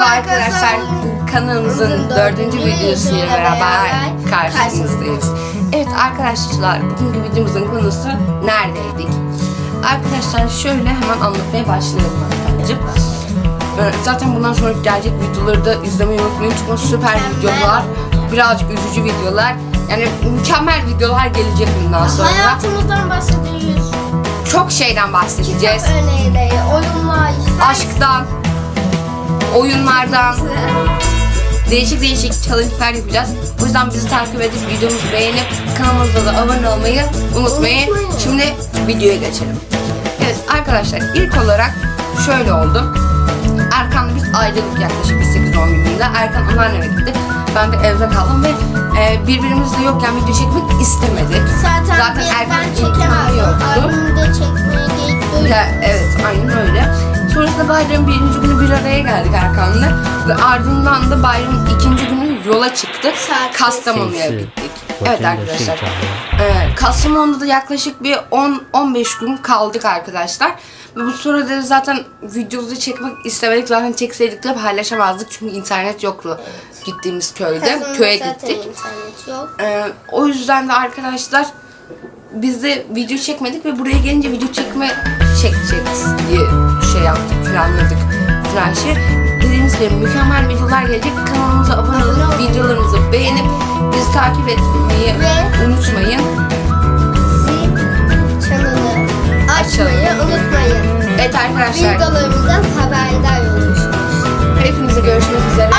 Merhaba arkadaşlar, kanalımızın dördüncü videosuyla beraber karşınızdayız. Evet arkadaşlar, bugünkü videomuzun konusu neredeydik? Arkadaşlar şöyle hemen anlatmaya başlayalım arkadaşlar. Zaten bundan sonra gelecek videoları da izlemeyi unutmayın çünkü süper videolar, birazcık üzücü videolar. Yani mükemmel videolar gelecek bundan sonra. Hayatımızdan bahsediyoruz. Çok şeyden bahsedeceğiz. Kitap örneğiyle, oyunlar, Aşktan, oyunlardan, değişik değişik challenge'lar yapacağız. O yüzden bizi takip edip videomuzu beğenip kanalımıza da abone olmayı unutmayın. Şimdi videoya geçelim. Evet arkadaşlar ilk olarak şöyle oldu. Erkan'la biz ayrıldık yaklaşık bir 8-10 günlüğüne. Erkan anneanneme gitti. Ben de evde kaldım ve e, birbirimizle yokken video çekmek istemedik. Zaten, Zaten Erkan ben çekemezdim. Albümde çekmeye gerek Ya, evet bayramın birinci günü bir araya geldik Erkan'la. Ve ardından da bayramın ikinci günü yola çıktık. Kastamonu'ya gittik. Evet da arkadaşlar. şey Ee, Kastamonu'da da yaklaşık bir 10-15 gün kaldık arkadaşlar. Ve bu sırada da zaten videoları çekmek istemedik. Zaten çekseydik de paylaşamazdık. Çünkü internet yoktu gittiğimiz köyde. Kazanın Köye zaten gittik. internet yok. Ee, o yüzden de arkadaşlar biz de video çekmedik ve buraya gelince video çekme planladık tıraşı. Dediğimiz gibi mükemmel videolar gelecek. Kanalımıza abone olup videolarımızı beğenip bizi takip etmeyi Ve unutmayın. Çanını açmayı unutmayın. Evet arkadaşlar. Videolarımızdan haberdar olmuşsunuz. Hepinize görüşmek üzere.